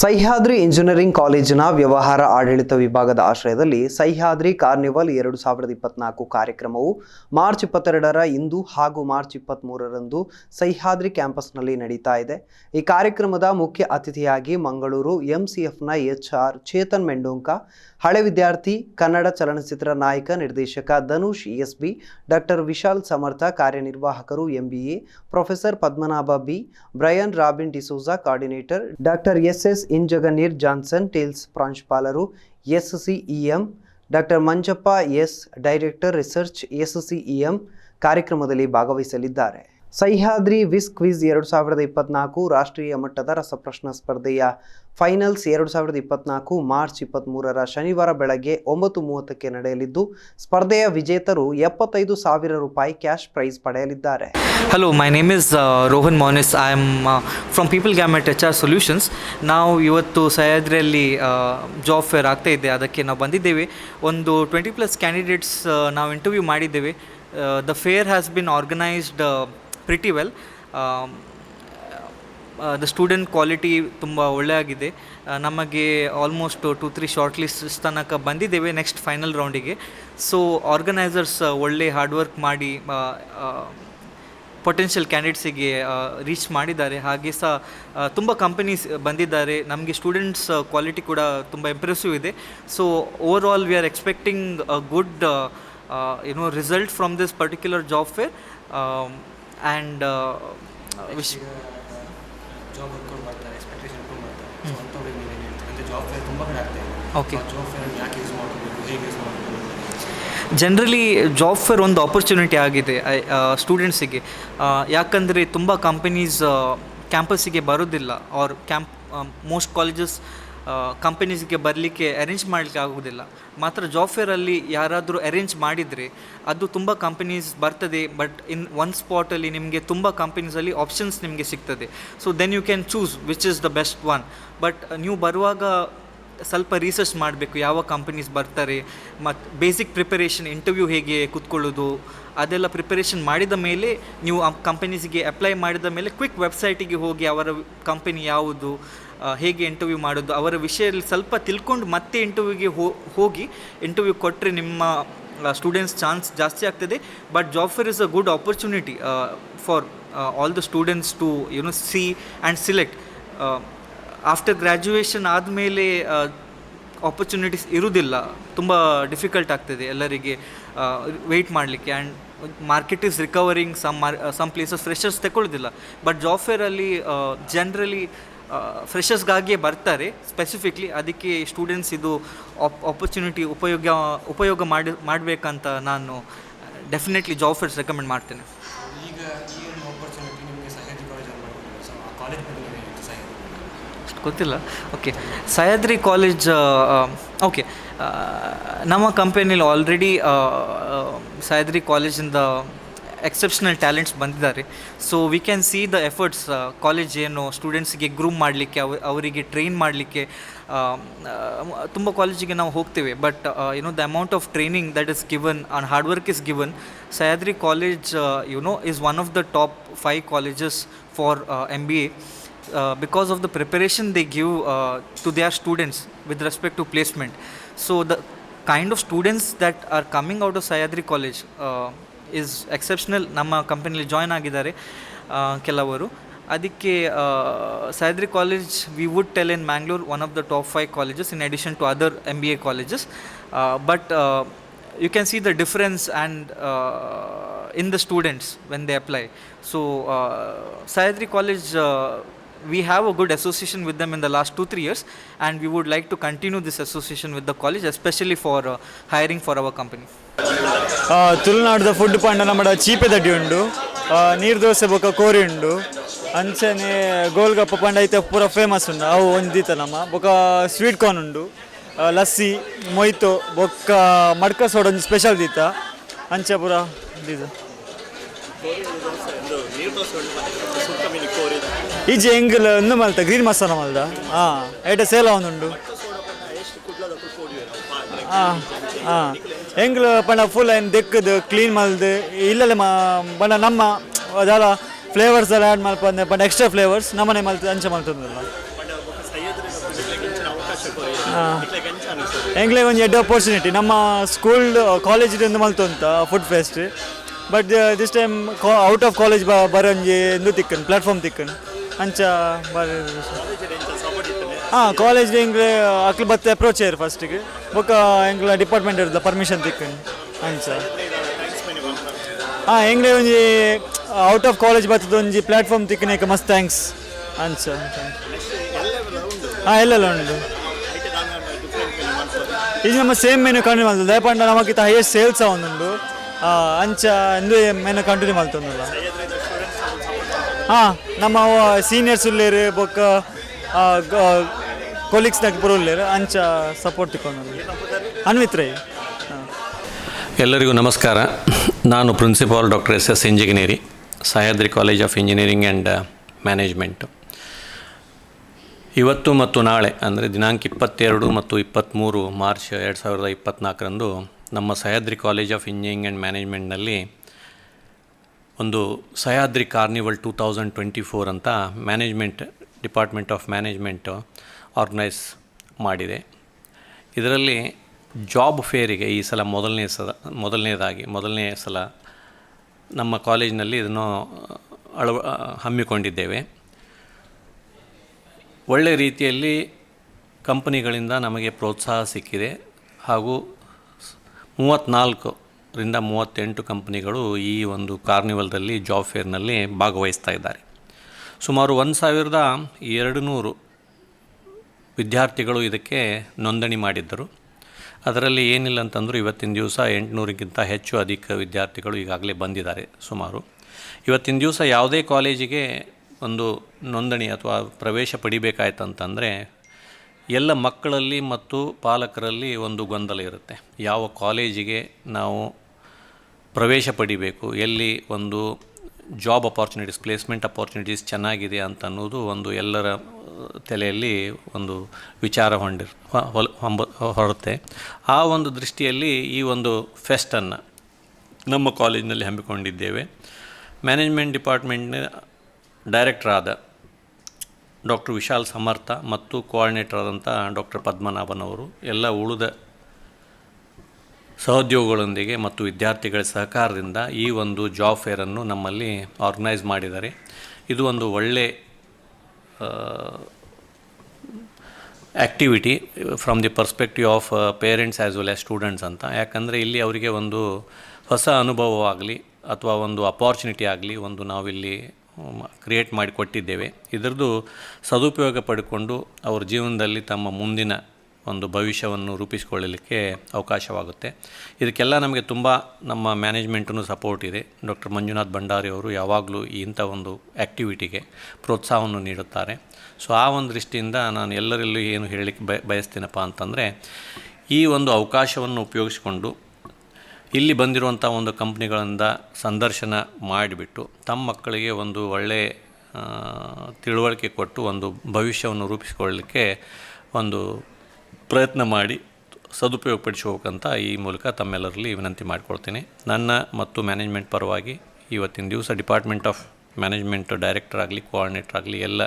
Sahyadri engineering ಕಾಲೇಜಿನ ವ್ಯವಹಾರ ಆಡಳಿತ ವಿಭಾಗದ ಆಶ್ರಯದಲ್ಲಿ ಸಹ್ಯಾದ್ರಿ ಕಾರ್ನಿವಲ್ ಎರಡು ಸಾವಿರದ ಇಪ್ಪತ್ನಾಲ್ಕು ಕಾರ್ಯಕ್ರಮವು ಮಾರ್ಚ್ ಇಪ್ಪತ್ತೆರಡರ ಇಂದು ಹಾಗೂ ಮಾರ್ಚ್ ಇಪ್ಪತ್ತ್ಮೂರರಂದು ಸಹ್ಯಾದ್ರಿ ಕ್ಯಾಂಪಸ್ನಲ್ಲಿ ನಡೀತಾ ಇದೆ. ಈ ಕಾರ್ಯಕ್ರಮದ ಮುಖ್ಯ ಅತಿಥಿಯಾಗಿ ಮಂಗಳೂರು ಎಂಸಿಎಫ್ನ ಎಚ್ ಆರ್ ಚೇತನ್ ಮೆಂಡೋಂಕ, ಹಳೆ ವಿದ್ಯಾರ್ಥಿ, ಕನ್ನಡ ಚಲನಚಿತ್ರ ನಾಯಕ ನಿರ್ದೇಶಕ Dhanush S B doctor Vishal Samarth ಕಾರ್ಯನಿರ್ವಾಹಕರು MBA, professor Padmanabha B, Brian Robin D'Souza, coordinator doctor S S Injaganeri Johnson, tiles ಪ್ರಾಂಶುಪಾಲರು S C M doctor Manjappa, S director research S C EM ಕಾರ್ಯಕ್ರಮದಲ್ಲಿ ಭಾಗವಹಿಸಲಿದ್ದಾರೆ. Sahyadri ವಿಸ್ quiz ಎರಡು ಸಾವಿರದ ಇಪ್ಪತ್ನಾಲ್ಕು ರಾಷ್ಟ್ರೀಯ ಮಟ್ಟದ ರಸಪ್ರಶ್ನ ಸ್ಪರ್ಧೆಯ finals ಎರಡು ಸಾವಿರದ ಇಪ್ಪತ್ನಾಲ್ಕು ಮಾರ್ಚ್ ಇಪ್ಪತ್ತ್ಮೂರರ ಶನಿವಾರ ಬೆಳಗ್ಗೆ ಒಂಬತ್ತು ಮೂವತ್ತಕ್ಕೆ ನಡೆಯಲಿದ್ದು, ಸ್ಪರ್ಧೆಯ ವಿಜೇತರು ಎಪ್ಪತ್ತೈದು ಸಾವಿರ ರೂಪಾಯಿ ಕ್ಯಾಶ್ ಪ್ರೈಸ್ ಪಡೆಯಲಿದ್ದಾರೆ. Hello my name is Rohan Monis I am from people gamut H R solutions ನಾವು ಇವತ್ತು ಸಹ್ಯಾದ್ರಿಯಲ್ಲಿ ಜಾಬ್ ಫೇರ್ ಆಗ್ತಾ ಇದೆ. ಅದಕ್ಕೆ ನಾವು ಬಂದಿದ್ದೇವೆ. ಒಂದು ಟ್ವೆಂಟಿ ಪ್ಲಸ್ ಕ್ಯಾಂಡಿಡೇಟ್ಸ್ ನಾವು ಇಂಟರ್ವ್ಯೂ ಮಾಡಿದ್ದೇವೆ. The fair has been organised pretty well the student quality ತುಂಬ ಒಳ್ಳೆಯಾಗಿದೆ. ನಮಗೆ almost two three short list ತನಕ ಬಂದಿದ್ದೇವೆ ನೆಕ್ಸ್ಟ್ ಫೈನಲ್ ರೌಂಡಿಗೆ ಸೊ ಆರ್ಗನೈಸರ್ಸ್ ಒಳ್ಳೆ ಹಾರ್ಡ್ ವರ್ಕ್ ಮಾಡಿ ಪೊಟೆನ್ಷಿಯಲ್ ಕ್ಯಾಂಡಿಡೇಟ್ಸಿಗೆ ರೀಚ್ ಮಾಡಿದ್ದಾರೆ. ಹಾಗೆ ಸಹ ತುಂಬ ಕಂಪನೀಸ್ ಬಂದಿದ್ದಾರೆ. ನಮಗೆ ಸ್ಟೂಡೆಂಟ್ಸ್ ಕ್ವಾಲಿಟಿ ಕೂಡ ತುಂಬ ಇಂಪ್ರೆಸಿವ್ ಇದೆ. So overall we are expecting a good you know result from this particular job fair and wish job ಹುಡ್ಕೊಂಡು ಬರ್ತಾರೆ ಎಕ್ಸ್ಪೆಕ್ಟೇಷನ್ ಇಟ್ಕೊಂಡು ಬರ್ತಾರೆ ಸೊ ಅಂಥವ್ರಿಗೆ ನೀವು ಏನು ಹೇಳ್ತೀರಿ ಅಂದರೆ ಜಾಬ್ ಫೇರ್ ತುಂಬ ಕಡೆ ಆಗ್ತಾ ಇದೆ ಓಕೆ ಜಾಬ್ ಫೇರ್ ಯಾಕೆ ಯೂಸ್ ಮಾಡ್ಕೋಬೇಕು ಹೇಗೆ ಯೂಸ್ ಮಾಡ್ಕೋಬೇಕು? ಜನರಲಿ ಜಾಬ್ ಫೇರ್ ಒಂದು ಆಪರ್ಚುನಿಟಿ ಆಗಿದೆ ಸ್ಟೂಡೆಂಟ್ಸಿಗೆ ಯಾಕಂದರೆ ತುಂಬ ಕಂಪನೀಸ್ ಕ್ಯಾಂಪಸ್ಸಿಗೆ ಬರೋದಿಲ್ಲ. ಆರ್ ಕ್ಯಾಂಪ್ ಮೋಸ್ಟ್ ಕಾಲೇಜಸ್ ಕಂಪನೀಸ್ಗೆ ಬರಲಿಕ್ಕೆ ಅರೇಂಜ್ ಮಾಡಲಿಕ್ಕೆ ಆಗುವುದಿಲ್ಲ. ಮಾತ್ರ ಜಾಬ್ ಫೇರಲ್ಲಿ ಯಾರಾದರೂ ಅರೇಂಜ್ ಮಾಡಿದರೆ ಅದು ತುಂಬ ಕಂಪನೀಸ್ ಬರ್ತದೆ ಬಟ್ ಇನ್ ಒನ್ ಸ್ಪಾಟಲ್ಲಿ ನಿಮಗೆ ತುಂಬ ಕಂಪನೀಸಲ್ಲಿ ಆಪ್ಷನ್ಸ್ ನಿಮಗೆ ಸಿಗ್ತದೆ. So then you can choose which is the best one but ನೀವು ಬರುವಾಗ ಸ್ವಲ್ಪ ರಿಸರ್ಚ್ ಮಾಡಬೇಕು, ಯಾವ ಕಂಪನೀಸ್ ಬರ್ತಾರೆ ಮತ್ತು ಬೇಸಿಕ್ ಪ್ರಿಪರೇಷನ್ ಇಂಟರ್ವ್ಯೂ ಹೇಗೆ ಕೂತ್ಕೊಳ್ಳೋದು, ಅದೆಲ್ಲ ಪ್ರಿಪರೇಷನ್ ಮಾಡಿದ ಮೇಲೆ ನೀವು ಆ ಕಂಪನೀಸಿಗೆ ಅಪ್ಲೈ ಮಾಡಿದ ಮೇಲೆ ಕ್ವಿಕ್ ವೆಬ್ಸೈಟಿಗೆ ಹೋಗಿ ಅವರ ಕಂಪನಿ ಯಾವುದು ಹೇಗೆ ಇಂಟರ್ವ್ಯೂ ಮಾಡೋದು, ಅವರ ವಿಷಯದಲ್ಲಿ ಸ್ವಲ್ಪ ತಿಳ್ಕೊಂಡು ಮತ್ತೆ ಇಂಟರ್ವ್ಯೂಗೆ ಹೋಗಿ ಇಂಟರ್ವ್ಯೂ ಕೊಟ್ಟರೆ ನಿಮ್ಮ ಸ್ಟೂಡೆಂಟ್ಸ್ ಚಾನ್ಸ್ ಜಾಸ್ತಿ ಆಗ್ತದೆ. But job fair is a good opportunity for all the students to you know see and select after graduation ಆದಮೇಲೆ ಆಪರ್ಚುನಿಟೀಸ್ ಇರುವುದಿಲ್ಲ ತುಂಬ ಡಿಫಿಕಲ್ಟ್ ಆಗ್ತದೆ ಎಲ್ಲರಿಗೆ ವೆಯ್ಟ್ ಮಾಡಲಿಕ್ಕೆ. And market is recovering some more some places freshers ತಗೊಳ್ಳೋದಿಲ್ಲ but job ಫೇರಲ್ಲಿ generally ಫ್ರೆಷರ್ಸ್ಗಾಗಿಯೇ ಬರ್ತಾರೆ. ಸ್ಪೆಸಿಫಿಕ್ಲಿ ಅದಕ್ಕೆ ಸ್ಟೂಡೆಂಟ್ಸ್ ಇದು ಆಪ್ ಆಪರ್ಚುನಿಟಿ ಉಪಯೋಗ ಉಪಯೋಗ ಮಾಡಿ ಮಾಡಬೇಕಂತ ನಾನು ಡೆಫಿನೆಟ್ಲಿ ಜಾಬ್ ಫೇರ್ಸ್ ರೆಕಮೆಂಡ್ ಮಾಡ್ತೇನೆ. ಈಗ ಈ ಒಂದು ಆಪರ್ಚುನಿಟಿ ನಿಮಗೆ ಸಹ್ಯಾದ್ರಿ ಕಾಲೇಜ್ ಅಷ್ಟು ಗೊತ್ತಿಲ್ಲ. ಓಕೆ ಸಹ್ಯಾದ್ರಿ ಕಾಲೇಜ್ ಓಕೆ ನಮ್ಮ ಕಂಪೆನಿಲಿ ಆಲ್ರೆಡಿ ಸಹ್ಯಾದ್ರಿ ಕಾಲೇಜಿಂದ ಎಕ್ಸೆಪ್ಷನಲ್ ಟ್ಯಾಲೆಂಟ್ಸ್ ಬಂದಿದ್ದಾರೆ. So we can see the efforts college ಏನು ಸ್ಟೂಡೆಂಟ್ಸ್ಗೆ ಗ್ರೂಮ್ ಮಾಡಲಿಕ್ಕೆ, ಅವ, ಅವರಿಗೆ ಟ್ರೈನ್ ಮಾಡಲಿಕ್ಕೆ ತುಂಬ ಕಾಲೇಜಿಗೆ ನಾವು ಹೋಗ್ತೇವೆ. But you know the amount of training that is given and hard work is given Sahyadri college you know is one of the top five colleges for M B A because of the preparation they give to they are students with respect to placement so the kind of students that are are out of Sahyadri Sayadri is exceptional ನಮ್ಮ ಕಂಪನಿಯಲ್ಲಿ join ಆಗಿದ್ದಾರೆ ಕೆಲವರು. ಅದಕ್ಕೆ Sahyadri college we would tell in Mangalore one of the top five colleges in addition to other M B A colleges but you can see the difference and in the students when they apply so Sahyadri college we have a good association with them in the last two three years, and we would like to continue this association with the college, especially for uh, hiring for our company. ತುಳುನಾಡುದ food ಪಂಡ ನಮ್ಮಡ ಚೀಪೆ ದಡ್ಡಿ ಉಂಡು ನೀರು ದೋಸೆ ಬೊಕ ಕೋರಿ ಉಂಡು ಅಂಚನೆ ಗೋಲ್ಗಪ್ಪ ಪಂಡ ಐತೆ ಪೂರ ಫೇಮಸ್ ಉಂಡು ಅವು ಒಂದಿತ್ತ ನಮ್ಮ ಬೊಕ ಸ್ವೀಟ್ ಕಾರ್ನ್ ಉಂಡು ಆ, ಲಸ್ಸಿ ಮೊಯ್ತು ಬೊಕ್ಕ ಮಡ್ಕ ಸೋಡ ಒಂದು ಸ್ಪೆಷಲ್ ದೀತ ಅಂಚೆ ಪೂರ ಇದು ಈಜೆ ಎಂಗಲ್ ಒಂದು ಮಲ್ತ ಗ್ರೀನ್ ಮಸಾಲ ಮಲ್ದ. ಹಾಂ ಐಟ ಸೇಲ ಒಂದುಂಡು ಹಾಂ ಹಾಂ ಎಂಗ್ಲ ಪಂಡ ಫುಲ್ ಏನು ದೆಕ್ಕದು ಕ್ಲೀನ್ ಮಲ್ದು, ಇಲ್ಲಲ್ಲ ಮ ನಮ್ಮ, ಅದಲ್ಲ ಫ್ಲೇವರ್ಸ್ ಎಲ್ಲ ಆ್ಯಡ್ ಮಲ್ಪ ಅಂದ್ರೆ ಪಂಡ ಎಕ್ಸ್ಟ್ರಾ ಫ್ಲೇವರ್ಸ್ ನಮ್ಮನೆ ಮಲ್ತು, ಅಂಚೆ ಮಲ್ತದಲ್ಲ. ಎಂಗ್ಲೇ ಒಂದು ಎಡ್ ಅಪರ್ಚುನಿಟಿ ನಮ್ಮ ಸ್ಕೂಲ್ ಕಾಲೇಜ್ ಒಂದು ಮಲ್ತು ಅಂತ food fest but this time out of college ಬರೋಂಜಿ ಎಂದು ತಿಕ್ಕನ್ ಪ್ಲಾಟ್ಫಾರ್ಮ್ ತಿಕ್ಕನ್. ಅಂಚ ಹಾಂ ಕಾಲೇಜ್ ಎಂಗ್ಲೆ ಅಕ್ಲು ಬತ್ತೆ ಅಪ್ರೋಚ್ ಏರ್ ಫಸ್ಟಿಗೆ ಬೊಕ್ಕ ಎಂಗ್ಲ ಡಿಪಾರ್ಟ್ಮೆಂಟ್ ಇರ್ದ ಪರ್ಮಿಷನ್ ತಿಕ್ಕಿ ಅಂಚ. ಹಾಂ ಎಂಗ್ಲೆ ಒಂಜಿ ಔಟ್ ಆಫ್ ಕಾಲೇಜ್ ಬರ್ತದ ಒಂಜಿ ಪ್ಲಾಟ್ಫಾರ್ಮ್ ತಿಕ್ಕನೇಕ ಮಸ್ತ್ ಥ್ಯಾಂಕ್ಸ್ ಅಂಚ. ಹಾಂ, ಎಲ್ಲೆಲ್ಲ ಉಂಟು. ಈಗ ನಮ್ಮ ಸೇಮ್ ಮೆನು ಕಂಟಿನ್ಯೂ ಮಾಡ್ತದೆ. ದಯಪಂಡ ನಮಗಿಂತ ಹೈಯೆಸ್ಟ್ ಸೇಲ್ಸ್ ಆ ಒಂದುಂಡು ಅಂಚ ಎಂದು ಮೆನು ಕಂಟಿನ್ಯೂ ಮಾಡ್ತಂದಲ್ಲ ಹಾಂ, ನಮ್ಮ ಸೀನಿಯರ್ಸ್ ಉಳ್ಳೇರು ಬೊಕ್ಕ ಕೊಲೀಗ್ಸ್ನಾಗ ಪುರ ಉಳ್ಳೇರು ಅಂಚ ಸಪೋರ್ಟ್ ತಿಕ್ಕೊಂಡು ಅನ್ವಿತ್ ಎಲ್ಲರಿಗೂ ನಮಸ್ಕಾರ. ನಾನು principal doctor S S ಇಂಜಿನಿಯರಿ Sahyadri college of engineering and management ಇವತ್ತು ಮತ್ತು ನಾಳೆ, ಅಂದರೆ ದಿನಾಂಕ ಇಪ್ಪತ್ತೆರಡು ಮತ್ತು ಇಪ್ಪತ್ತ್ಮೂರು ಮಾರ್ಚ್ ಎರಡು ಸಾವಿರದ ಇಪ್ಪತ್ತ್ನಾಲ್ಕರಂದು ನಮ್ಮ Sahyadri college of engineering and ಮ್ಯಾನೇಜ್ಮೆಂಟ್ನಲ್ಲಿ ಒಂದು Sahyadri carnival two thousand twenty four ಅಂತ management, department of management organise ಮಾಡಿದೆ. ಇದರಲ್ಲಿ ಜಾಬ್ ಫೇರಿಗೆ ಈ ಸಲ ಮೊದಲನೇ ಸಲ, ಮೊದಲನೇದಾಗಿ, ಮೊದಲನೇ ಸಲ ನಮ್ಮ ಕಾಲೇಜಿನಲ್ಲಿ ಇದನ್ನು ಅಳವ ಹಮ್ಮಿಕೊಂಡಿದ್ದೇವೆ. ಒಳ್ಳೆಯ ರೀತಿಯಲ್ಲಿ ಕಂಪನಿಗಳಿಂದ ನಮಗೆ ಪ್ರೋತ್ಸಾಹ ಸಿಕ್ಕಿದೆ ಹಾಗೂ ಮೂವತ್ತ್ನಾಲ್ಕರಿಂದ ಮೂವತ್ತೆಂಟು ಕಂಪನಿಗಳು ಈ ಒಂದು ಕಾರ್ನಿವಲ್ದಲ್ಲಿ ಜಾಬ್ ಫೇರ್ನಲ್ಲಿ ಭಾಗವಹಿಸ್ತಾ ಇದ್ದಾರೆ. ಸುಮಾರು ಒಂದು ಸಾವಿರದ ಎರಡು ನೂರು ವಿದ್ಯಾರ್ಥಿಗಳು ಇದಕ್ಕೆ ನೋಂದಣಿ ಮಾಡಿದ್ದರು. ಅದರಲ್ಲಿ ಏನಿಲ್ಲ ಅಂತಂದರೂ ಇವತ್ತಿನ ದಿವಸ ಎಂಟುನೂರಿಗಿಂತ ಹೆಚ್ಚು ಅಧಿಕ ವಿದ್ಯಾರ್ಥಿಗಳು ಈಗಾಗಲೇ ಬಂದಿದ್ದಾರೆ ಸುಮಾರು. ಇವತ್ತಿನ ದಿವಸ ಯಾವುದೇ ಕಾಲೇಜಿಗೆ ಒಂದು ನೋಂದಣಿ ಅಥವಾ ಪ್ರವೇಶ ಪಡಿಬೇಕಾಯ್ತು ಅಂತಂದರೆ ಎಲ್ಲ ಮಕ್ಕಳಲ್ಲಿ ಮತ್ತು ಪಾಲಕರಲ್ಲಿ ಒಂದು ಗೊಂದಲ ಇರುತ್ತೆ. ಯಾವ ಕಾಲೇಜಿಗೆ ನಾವು ಪ್ರವೇಶ ಪಡಿಬೇಕು, ಎಲ್ಲಿ ಒಂದು ಜಾಬ್ ಅಪಾರ್ಚುನಿಟೀಸ್ ಪ್ಲೇಸ್ಮೆಂಟ್ ಅಪಾರ್ಚುನಿಟೀಸ್ ಚೆನ್ನಾಗಿದೆ ಅಂತ ಅನ್ನೋದು ಒಂದು ಎಲ್ಲರ ತಲೆಯಲ್ಲಿ ಒಂದು ವಿಚಾರ ಹೊರತೆ ಹೊಂಬ ಆ ಒಂದು ದೃಷ್ಟಿಯಲ್ಲಿ ಈ ಒಂದು ಫೆಸ್ಟನ್ನು ನಮ್ಮ ಕಾಲೇಜಿನಲ್ಲಿ ಹಮ್ಮಿಕೊಂಡಿದ್ದೇವೆ. ಮ್ಯಾನೇಜ್ಮೆಂಟ್ ಡಿಪಾರ್ಟ್ಮೆಂಟ್ನ ಡೈರೆಕ್ಟರ್ ಆದ ಡಾಕ್ಟರ್ ವಿಶಾಲ್ ಸಮರ್ಥ ಮತ್ತು ಕೋಆರ್ಡಿನೇಟರ್ ಆದಂಥ ಡಾಕ್ಟರ್ ಪದ್ಮನಾಭನ್ ಅವರು ಎಲ್ಲ ಉಳಿದ ಸಹೋದ್ಯೋಗಿಗಳೊಂದಿಗೆ ಮತ್ತು ವಿದ್ಯಾರ್ಥಿಗಳ ಸಹಕಾರದಿಂದ ಈ ಒಂದು ಜಾಬ್ ಫೇರನ್ನು ನಮ್ಮಲ್ಲಿ ಆರ್ಗನೈಸ್ ಮಾಡಿದ್ದಾರೆ. ಇದು ಒಂದು ಒಳ್ಳೆ activity from the perspective of parents as well as students ಅಂತ. ಯಾಕಂದರೆ ಇಲ್ಲಿ ಅವರಿಗೆ ಒಂದು ಹೊಸ ಅನುಭವವಾಗಲಿ ಅಥವಾ ಒಂದು ಅಪಾರ್ಚುನಿಟಿ ಆಗಲಿ ಒಂದು ನಾವಿಲ್ಲಿ ಕ್ರಿಯೇಟ್ ಮಾಡಿ ಕೊಟ್ಟಿದ್ದೇವೆ ಇದರದ್ದು ಸದುಪಯೋಗ ಪಡ್ಕೊಂಡು ಅವ್ರ ಜೀವನದಲ್ಲಿ ತಮ್ಮ ಮುಂದಿನ ಒಂದು ಭವಿಷ್ಯವನ್ನು ರೂಪಿಸಿಕೊಳ್ಳಲಿಕ್ಕೆ ಅವಕಾಶವಾಗುತ್ತೆ. ಇದಕ್ಕೆಲ್ಲ ನಮಗೆ ತುಂಬ ನಮ್ಮ ಮ್ಯಾನೇಜ್ಮೆಂಟನ್ನು ಸಪೋರ್ಟ್ ಇದೆ. ಡಾಕ್ಟರ್ ಮಂಜುನಾಥ್ ಭಂಡಾರಿ ಅವರು ಯಾವಾಗಲೂ ಇಂಥ ಒಂದು ಆ್ಯಕ್ಟಿವಿಟಿಗೆ ಪ್ರೋತ್ಸಾಹವನ್ನು ನೀಡುತ್ತಾರೆ. ಸೊ, ಆ ಒಂದು ದೃಷ್ಟಿಯಿಂದ ನಾನು ಎಲ್ಲರಲ್ಲೂ ಏನು ಹೇಳಲಿಕ್ಕೆ ಬಯ, ಬಯಸ್ತೀನಪ್ಪ ಅಂತಂದರೆ ಈ ಒಂದು ಅವಕಾಶವನ್ನು ಉಪಯೋಗಿಸಿಕೊಂಡು ಇಲ್ಲಿ ಬಂದಿರುವಂಥ ಒಂದು ಕಂಪ್ನಿಗಳಿಂದ ಸಂದರ್ಶನ ಮಾಡಿಬಿಟ್ಟು ತಮ್ಮ ಮಕ್ಕಳಿಗೆ ಒಂದು ಒಳ್ಳೆಯ ತಿಳುವಳಿಕೆ ಕೊಟ್ಟು ಒಂದು ಭವಿಷ್ಯವನ್ನು ರೂಪಿಸಿಕೊಳ್ಳಲಿಕ್ಕೆ ಒಂದು ಪ್ರಯತ್ನ ಮಾಡಿ ಸದುಪಯೋಗಪಡಿಸಬೇಕಂತ ಈ ಮೂಲಕ ತಮ್ಮೆಲ್ಲರಲ್ಲಿ ವಿನಂತಿ ಮಾಡಿಕೊಳ್ತೀನಿ. ನನ್ನ ಮತ್ತು ಮ್ಯಾನೇಜ್ಮೆಂಟ್ ಪರವಾಗಿ ಇವತ್ತಿನ ದಿವಸ ಡಿಪಾರ್ಟ್ಮೆಂಟ್ ಆಫ್ ಮ್ಯಾನೇಜ್ಮೆಂಟ್ ಡೈರೆಕ್ಟರ್ ಆಗಲಿ, ಕೋಆರ್ಡಿನೇಟರ್ ಆಗಲಿ ಎಲ್ಲ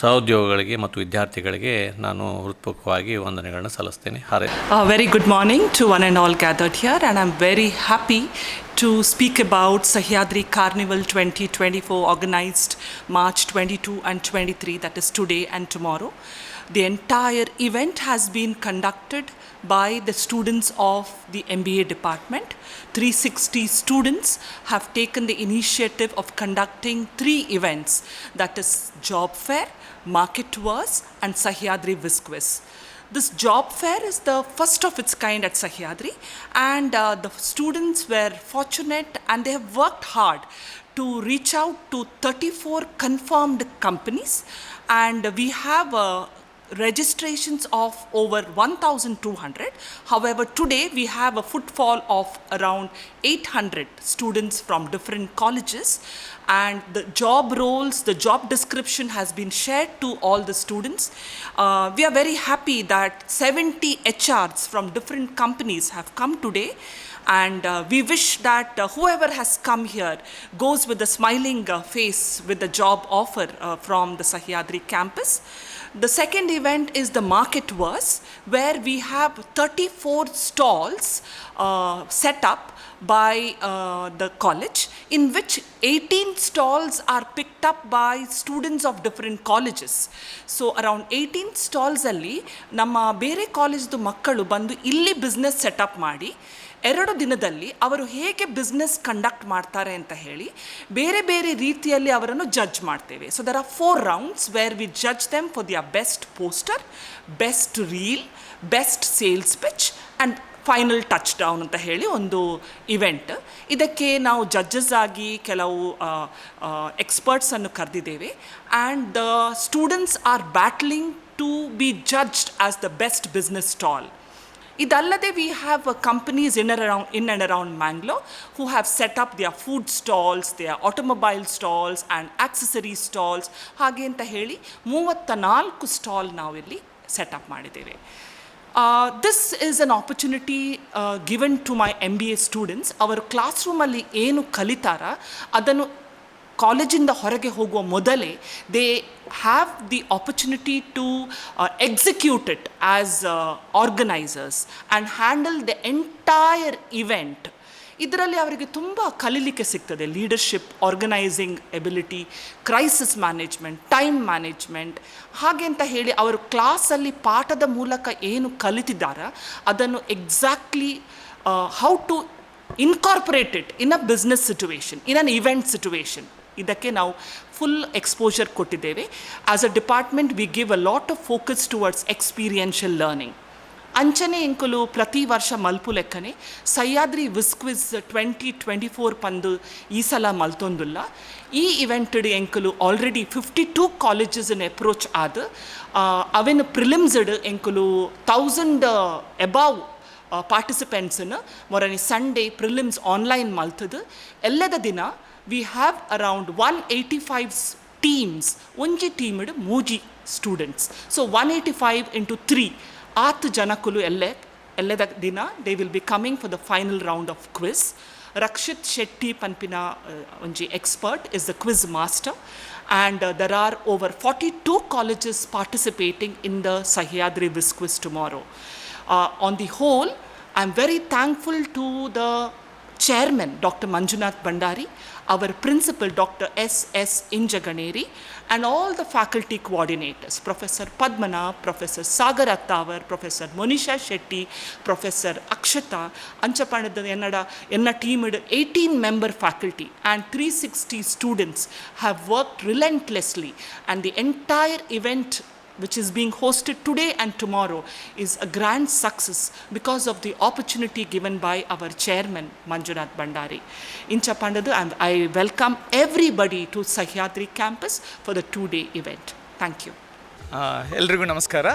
ಸಹೋದ್ಯೋಗಗಳಿಗೆ ಮತ್ತು ವಿದ್ಯಾರ್ಥಿಗಳಿಗೆ ನಾನು ಹೃತ್ಪೂರ್ವಕವಾಗಿ ವಂದನೆಗಳನ್ನು ಸಲ್ಲಿಸ್ತೇನೆ. ಹರೆ. Very good morning to one and all gathered here and I'm very happy to speak about Sahyadri carnival twenty twenty four organised March twenty two and twenty three that is today and tomorrow the entire event has been conducted by the students of the MBA department. 360 students have taken the initiative of conducting three events that is job fair, market tours, and Sahyadri Visquiz. This job fair is the first of its kind at Sahyadri, and uh, the students were fortunate and they have worked hard to reach out to 34 confirmed companies, and we have uh, registrations of over 1200 however today we have a footfall of around 800 students from different colleges. And the job roles the job description has been shared to all the students. Uh, we are very happy that 70 hrs from different companies have come today. And uh, we wish that uh, whoever has come here goes with a smiling uh, face with the job offer uh, from the Sahyadri campus. The second event is the Market Verse, where we have 34 stalls uh, set up by uh, the college, in which 18 stalls are picked up by students of different colleges. So around eighteen ಸ್ಟಾಲ್ಸಲ್ಲಿ ನಮ್ಮ ಬೇರೆ ಕಾಲೇಜ್ದು ಮಕ್ಕಳು ಬಂದು ಇಲ್ಲಿ business setup ಮಾಡಿ ಎರಡು ದಿನದಲ್ಲಿ ಅವರು ಹೇಗೆ ಬಿಸ್ನೆಸ್ ಕಂಡಕ್ಟ್ ಮಾಡ್ತಾರೆ ಅಂತ ಹೇಳಿ ಬೇರೆ ಬೇರೆ ರೀತಿಯಲ್ಲಿ ಅವರನ್ನು ಜಡ್ಜ್ ಮಾಡ್ತೇವೆ. So there are four rounds where we judge them for their best poster best reel best sales pitch and final touch down ಅಂತ ಹೇಳಿ ಒಂದು ಇವೆಂಟ್ ಇದಕ್ಕೆ ನಾವು ಜಡ್ಜಸ್ ಆಗಿ ಕೆಲವು ಎಕ್ಸ್ಪರ್ಟ್ಸನ್ನು ಕರೆದಿದ್ದೇವೆ and the students are battling to be judged as the best business stall ಇದಲ್ಲದೆ we have companies in around in and around Mangalore who have set up their food stalls their automobile stalls and accessory stalls ಹಾಗೆ ಅಂತ ಹೇಳಿ ಮೂವತ್ತ ನಾಲ್ಕು stall ನಾವಿಲ್ಲಿ setup ಮಾಡಿದ್ದೇವೆ. This is an opportunity given to my M B A students ಅವರು class ರೂಮಲ್ಲಿ ಏನು ಕಲಿತಾರ ಅದನ್ನು ಕಾಲೇಜಿಂದ ಹೊರಗೆ ಹೋಗುವ ಮೊದಲೇ they have the opportunity to execute it as organisers and handle the entire event ಇದರಲ್ಲಿ ಅವರಿಗೆ ತುಂಬ ಕಲೀಲಿಕ್ಕೆ ಸಿಗ್ತದೆ. Leadership organising ability crisis management time management ಹಾಗೆ ಅಂತ ಹೇಳಿ ಅವರು ಕ್ಲಾಸಲ್ಲಿ ಪಾಠದ ಮೂಲಕ ಏನು ಕಲಿತಿದ್ದಾರೆ, ಅದನ್ನು exactly how to incorporate it in a business situation in an event situation ಇದಕ್ಕೆ ನಾವು ಫುಲ್ ಎಕ್ಸ್ಪೋಜರ್ ಕೊಟ್ಟಿದ್ದೇವೆ. As a department we give a lot of focus towards experiential learning ಅಂಚನೆ ಇಂಕಲು ಪ್ರತಿ ವರ್ಷ ಮಲ್ಪು ಲೆಕ್ಕನೆ, Sahyadri whiz quiz twenty twenty four ಪಂದು ಈ ಸಲ ಮಲ್ತೊಂದುಲ್ಲ. ಈ ಇವೆಂಟಡ್ ಎಂಕಲು already fifty two colleges in approach ಆದ ಅವೆನ್ ಪ್ರಿಲಿಮ್ಸ್ಡ್ ಎಂಕಲು ತೌಸಂಡ್ ಎಬಾವ್ ಪಾರ್ಟಿಸಿಪೆಂಟ್ಸನ್ನು ಮೊರನಿ ಸಂಡೇ ಪ್ರಿಲಿಮ್ಸ್ ಆನ್ಲೈನ್ ಮಲ್ತದು. ಎಲ್ಲದ ದಿನ we have around one eighty five teams ಒಂಜಿ ಟೀಮ್ಡ್ ಮೂಜಿ students so one eighty five into three ಆತ್ ಜನಕುಲು ಎಲ್ಲೆ ಎಲ್ಲದ ದಿನ they will be coming for the final round of quiz Rakshit Shetty ಪನ್ಪಿನ ಒಂಜಿ expert is the quiz master and there are over forty two colleges participating in the Sahyadri whiz quiz tomorrow on the whole I am very thankful to the chairman Dr. Manjunath Bandari, our principal Dr. S. S. Injaganeri, and all the faculty coordinators, Professor Padmana, Professor Sagar Attavar, Professor Monisha Shetty, Professor Akshata, Anchapanada Ennada, Enna team 18 member faculty and 360 students have worked relentlessly and the entire event which is being hosted today and tomorrow is a grand success because of the opportunity given by our chairman Manjunath Bandari. In Chapandadu, and I welcome everybody to Sahyadri campus for the two-day event. Thank you. uh, ಎಲ್ರಿಗೂ ನಮಸ್ಕಾರ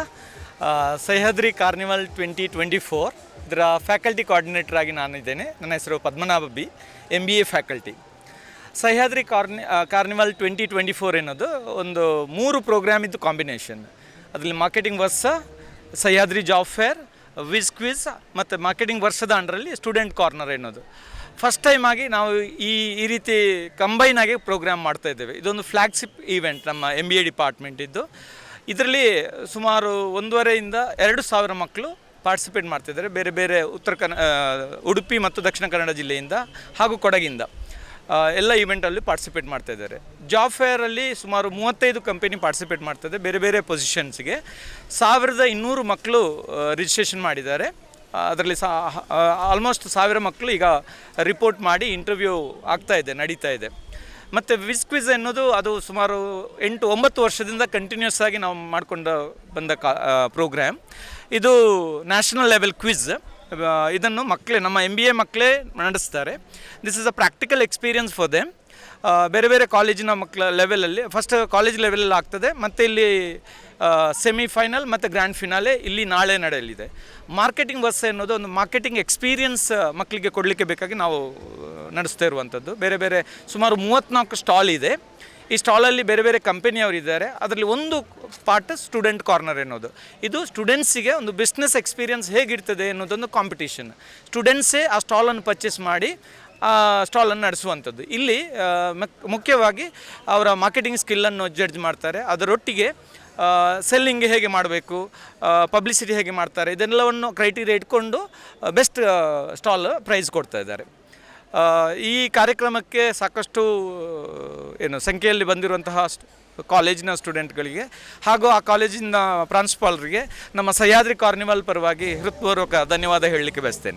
Sahyadri carnival twenty twenty four ಇದರ faculty coordinator ಆಗಿ ನಾನಿದ್ದೇನೆ ನನ್ನ ಹೆಸರು Padmanabha B M B A faculty Sahyadri carni carnival twenty twenty four ಏನದು ಒಂದು ಮೂರು ಪ್ರೋಗ್ರಾಮ್ ಇದ್ದು ಕಾಂಬಿನೇಷನ್ ಅದರಲ್ಲಿ ಮಾರ್ಕೆಟಿಂಗ್ ವರ್ಷ, Sahyadri job fair whiz quiz ಮತ್ತು ಮಾರ್ಕೆಟಿಂಗ್ ವರ್ಷದ ಅಂಡರಲ್ಲಿ ಸ್ಟೂಡೆಂಟ್ ಕಾರ್ನರ್ ಅನ್ನೋದು ಫಸ್ಟ್ ಟೈಮ್ ಆಗಿ ನಾವು ಈ ಈ ರೀತಿ ಕಂಬೈನ್ ಆಗಿ ಪ್ರೋಗ್ರಾಮ್ ಮಾಡ್ತಾ ಇದ್ದೇವೆ. ಇದೊಂದು ಫ್ಲ್ಯಾಗ್ಶಿಪ್ ಈವೆಂಟ್ ನಮ್ಮ ಎಂ ಬಿ ಎ ಡಿಪಾರ್ಟ್ಮೆಂಟ್ ಇದ್ದು. ಇದರಲ್ಲಿ ಸುಮಾರು ಒಂದೂವರೆಯಿಂದ ಎರಡು ಸಾವಿರ ಮಕ್ಕಳು ಪಾರ್ಟಿಸಿಪೇಟ್ ಮಾಡ್ತಿದ್ದಾರೆ. ಬೇರೆ ಬೇರೆ ಉತ್ತರ ಕನ್ನ ಉಡುಪಿ ಮತ್ತು ದಕ್ಷಿಣ ಕನ್ನಡ ಜಿಲ್ಲೆಯಿಂದ ಹಾಗೂ ಕೊಡಗಿಂದ. ಎಲ್ಲ ಇವೆಂಟಲ್ಲಿ ಪಾರ್ಟಿಸಿಪೇಟ್ ಮಾಡ್ತಾ ಇದ್ದಾರೆ. ಜಾಬ್ ಫೇರಲ್ಲಿ ಸುಮಾರು ಮೂವತ್ತೈದು ಕಂಪನಿ ಪಾರ್ಟಿಸಿಪೇಟ್ ಮಾಡ್ತದೆ ಬೇರೆ ಬೇರೆ ಪೊಸಿಷನ್ಸ್ಗೆ ಸಾವಿರದ ಇನ್ನೂರು ಮಕ್ಕಳು ರಿಜಿಸ್ಟ್ರೇಷನ್ ಮಾಡಿದ್ದಾರೆ. ಅದರಲ್ಲಿ ಸಾ ಆಲ್ಮೋಸ್ಟ್ ಸಾವಿರ ಮಕ್ಕಳು ಈಗ ರಿಪೋರ್ಟ್ ಮಾಡಿ ಇಂಟರ್ವ್ಯೂ ಆಗ್ತಾ ಇದೆ, ನಡೀತಾ ಇದೆ. ಮತ್ತು ವಿಸ್ ಕ್ವಿಸ್ ಅನ್ನೋದು ಅದು ಸುಮಾರು ಎಂಟು, ಒಂಬತ್ತು ವರ್ಷದಿಂದ ಕಂಟಿನ್ಯೂಸ್ ಆಗಿ ನಾವು ಮಾಡಿಕೊಂಡು ಬಂದ ಕಾ ಪ್ರೋಗ್ರಾಮ್ ಇದು ನ್ಯಾಷನಲ್ ಲೆವೆಲ್ ಕ್ವಿዝ ಇದನ್ನು ಮಕ್ಕಳೇ, ನಮ್ಮ ಎಂ ಬಿ ಎ ಮಕ್ಕಳೇ ನಡೆಸ್ತಾರೆ. This is a practical experience for them ಬೇರೆ ಬೇರೆ ಕಾಲೇಜಿನ ಮಕ್ಕಳ ಲೆವೆಲಲ್ಲಿ ಫಸ್ಟ್ ಕಾಲೇಜ್ ಲೆವೆಲಲ್ಲಿ ಆಗ್ತದೆ, ಮತ್ತು ಇಲ್ಲಿ ಸೆಮಿಫೈನಲ್ ಮತ್ತು ಗ್ರ್ಯಾಂಡ್ ಫಿನಾಲೆ ಇಲ್ಲಿ ನಾಳೆ ನಡೆಯಲಿದೆ. ಮಾರ್ಕೆಟಿಂಗ್ ಬಸ್ ಅನ್ನೋದು ಒಂದು ಮಾರ್ಕೆಟಿಂಗ್ ಎಕ್ಸ್ಪೀರಿಯನ್ಸ್ ಮಕ್ಕಳಿಗೆ ಕೊಡಲಿಕ್ಕೆ ಬೇಕಾಗಿ ನಾವು ನಡೆಸ್ತಾ ಇರುವಂಥದ್ದು. ಬೇರೆ ಬೇರೆ ಸುಮಾರು ಮೂವತ್ತ್ನಾಲ್ಕು ಸ್ಟಾಲ್ ಇದೆ. ಈ ಸ್ಟಾಲಲ್ಲಿ ಬೇರೆ ಬೇರೆ ಕಂಪನಿಯವರು ಇದ್ದಾರೆ ಅದರಲ್ಲಿ ಒಂದು ಪಾರ್ಟ್ ಸ್ಟೂಡೆಂಟ್ ಕಾರ್ನರ್ ಅನ್ನೋದು ಇದು ಸ್ಟೂಡೆಂಟ್ಸಿಗೆ ಒಂದು ಬಿಸ್ನೆಸ್ ಎಕ್ಸ್ಪೀರಿಯನ್ಸ್ ಹೇಗಿರ್ತದೆ ಅನ್ನೋದೊಂದು ಕಾಂಪಿಟೇಷನ್ ಸ್ಟೂಡೆಂಟ್ಸೇ ಆ ಸ್ಟಾಲನ್ನು ಪರ್ಚೇಸ್ ಮಾಡಿ ಸ್ಟಾಲನ್ನು ನಡೆಸುವಂಥದ್ದು. ಇಲ್ಲಿ ಮುಖ್ಯವಾಗಿ ಅವರ ಮಾರ್ಕೆಟಿಂಗ್ ಸ್ಕಿಲ್ಲನ್ನು ಜಡ್ಜ್ ಮಾಡ್ತಾರೆ. ಅದರೊಟ್ಟಿಗೆ ಸೆಲ್ಲಿಂಗ್ ಹೇಗೆ ಮಾಡಬೇಕು ಪಬ್ಲಿಸಿಟಿ ಹೇಗೆ ಮಾಡ್ತಾರೆ, ಇದೆಲ್ಲವನ್ನು ಕ್ರೈಟೀರಿಯಾ ಇಟ್ಕೊಂಡು ಬೆಸ್ಟ್ ಸ್ಟಾಲ್ ಪ್ರೈಸ್ ಕೊಡ್ತಾ ಇದ್ದಾರೆ. ಈ ಕಾರ್ಯಕ್ರಮಕ್ಕೆ ಸಾಕಷ್ಟು ಏನು ಸಂಖ್ಯೆಯಲ್ಲಿ ಬಂದಿರುವಂತಹ ಕಾಲೇಜಿನ ಸ್ಟೂಡೆಂಟ್ಗಳಿಗೆ ಹಾಗೂ ಆ ಕಾಲೇಜಿನ ಪ್ರಾಂಶುಪಾಲರಿಗೆ ನಮ್ಮ ಸಹ್ಯಾದ್ರಿ ಕಾರ್ನಿವಲ್ ಪರವಾಗಿ ಹೃತ್ಪೂರ್ವಕ ಧನ್ಯವಾದ ಹೇಳಲಿಕ್ಕೆ ಬಯಸ್ತೇನೆ.